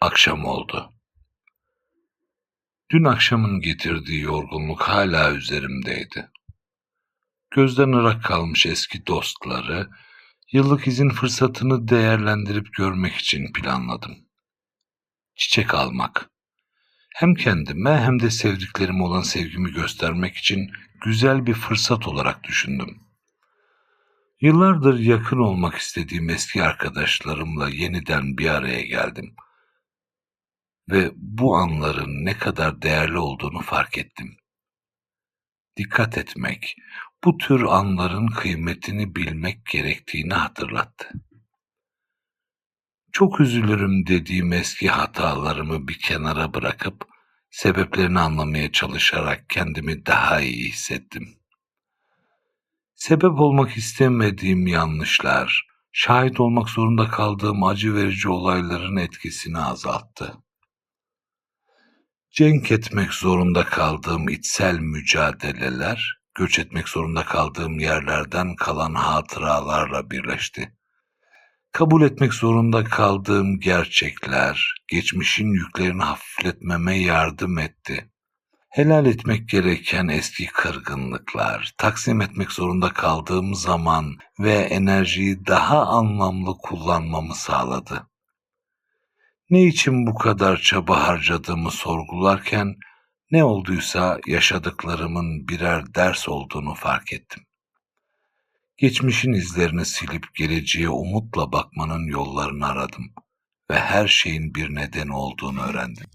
Akşam oldu. Dün akşamın getirdiği yorgunluk hala üzerimdeydi. Gözden ırak kalmış eski dostları, yıllık izin fırsatını değerlendirip görmek için planladım. Çiçek almak. Hem kendime hem de sevdiklerime olan sevgimi göstermek için güzel bir fırsat olarak düşündüm. Yıllardır yakın olmak istediğim eski arkadaşlarımla yeniden bir araya geldim. Ve bu anların ne kadar değerli olduğunu fark ettim. Dikkat etmek, bu tür anların kıymetini bilmek gerektiğini hatırlattı. Çok üzülürüm dediğim eski hatalarımı bir kenara bırakıp sebeplerini anlamaya çalışarak kendimi daha iyi hissettim. Sebep olmak istemediğim yanlışlar, şahit olmak zorunda kaldığım acı verici olayların etkisini azalttı. Cenk etmek zorunda kaldığım içsel mücadeleler, göç etmek zorunda kaldığım yerlerden kalan hatıralarla birleşti. Kabul etmek zorunda kaldığım gerçekler, geçmişin yüklerini hafifletmeme yardım etti. Helal etmek gereken eski kırgınlıklar, taksim etmek zorunda kaldığım zaman ve enerjiyi daha anlamlı kullanmamı sağladı. Ne için bu kadar çaba harcadığımı sorgularken ne olduysa yaşadıklarımın birer ders olduğunu fark ettim. Geçmişin izlerini silip geleceğe umutla bakmanın yollarını aradım ve her şeyin bir nedeni olduğunu öğrendim.